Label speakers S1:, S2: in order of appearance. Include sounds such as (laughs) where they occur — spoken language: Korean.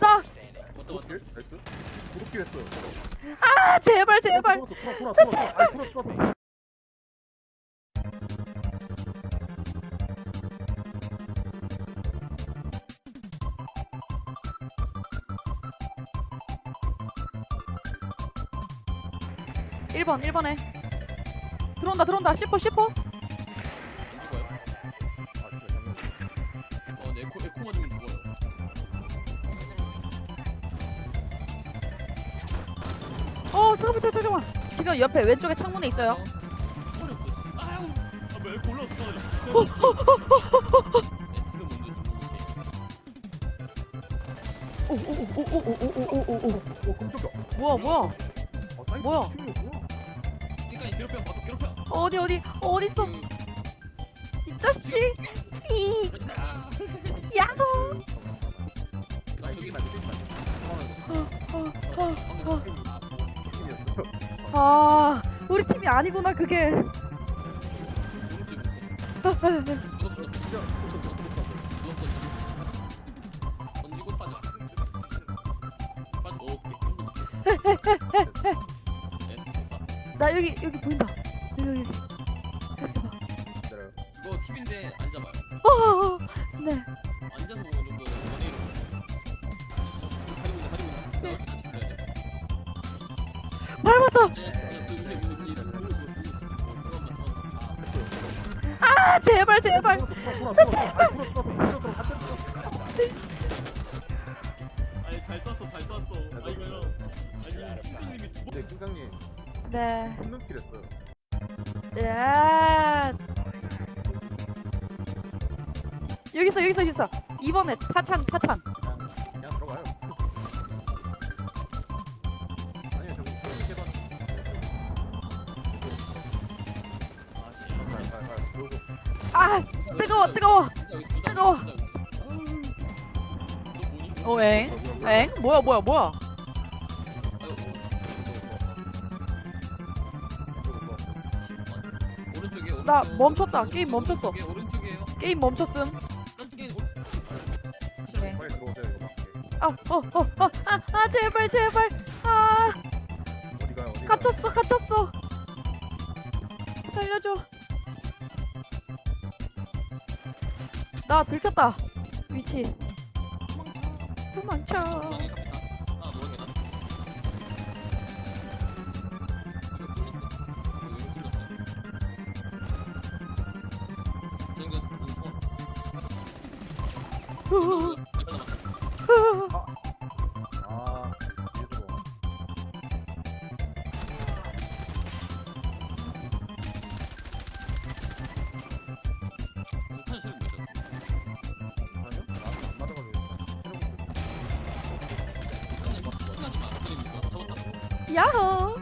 S1: 나.
S2: 아! 어떻게 했어?
S1: 아 제발 제발. 1번 1번에. 들어온다 들어온다.
S3: 씹어 씹어 에코 에코 맞으면 죽어요
S1: 어 잠깐만 잠깐만 잠깐만 지금 옆에 왼쪽에 창문에 있어요
S3: 어? 씨. 아유 올라왔어 네, 지금 먼저 죽는
S1: 오오오오오오오오오오
S2: 어, 깜짝이야.
S1: 뭐야 뭐야
S2: 어, 사이트
S1: 뭐야?
S2: 팀이었구나.
S3: 그러니까 괴롭혀 봐도 괴롭혀
S1: 어디 어디 어디 있어
S3: 그,
S1: 이 자식 이 야호.
S2: 아, 아, 아,
S1: 아 우리 팀이 아니구나 그게. (laughs) 나 여기 여기 보인다. 여기 여기.
S3: 이거 팁인데 앉아봐요
S1: 어. 네
S3: 앉아서 보는 정도는 원해요 가리고 있다 가리고 있다 나 같이 그래야 돼
S1: 밟았어 아 제발 제발
S2: 돌아, 돌아, 돌아. 아이, 돌아, 돌아, 돌아, 돌아. 한 대.
S3: 아니 잘 쐈어 잘 쐈어 아 이거요 아니 핑핑님이 두 번.
S2: 이제 킹강님
S1: 네
S2: 홈런 킬 했어요.
S1: 야. 여기 있어 여기 있어 여기 있어 이번에 타찬 타찬
S2: 그냥 들어가요. 아니요, 저기 저기 계단.
S3: 아씨
S2: 가, 가, 가. 들어오고.
S1: 아 뜨거워 뜨거워 뜨거워.
S3: 너 뭐니?
S1: 어엥 엥 뭐야 뭐야 뭐야. 나 멈췄다. 게임 멈췄어. 게임 멈췄음 아어어어아아 제발 제발. 아.
S2: 어디 가요, 어디 가요?
S1: 갇혔어 갇혔어. 살려줘. 나 들켰다. 위치. 도망쳐.
S3: 옥상
S1: 呀吼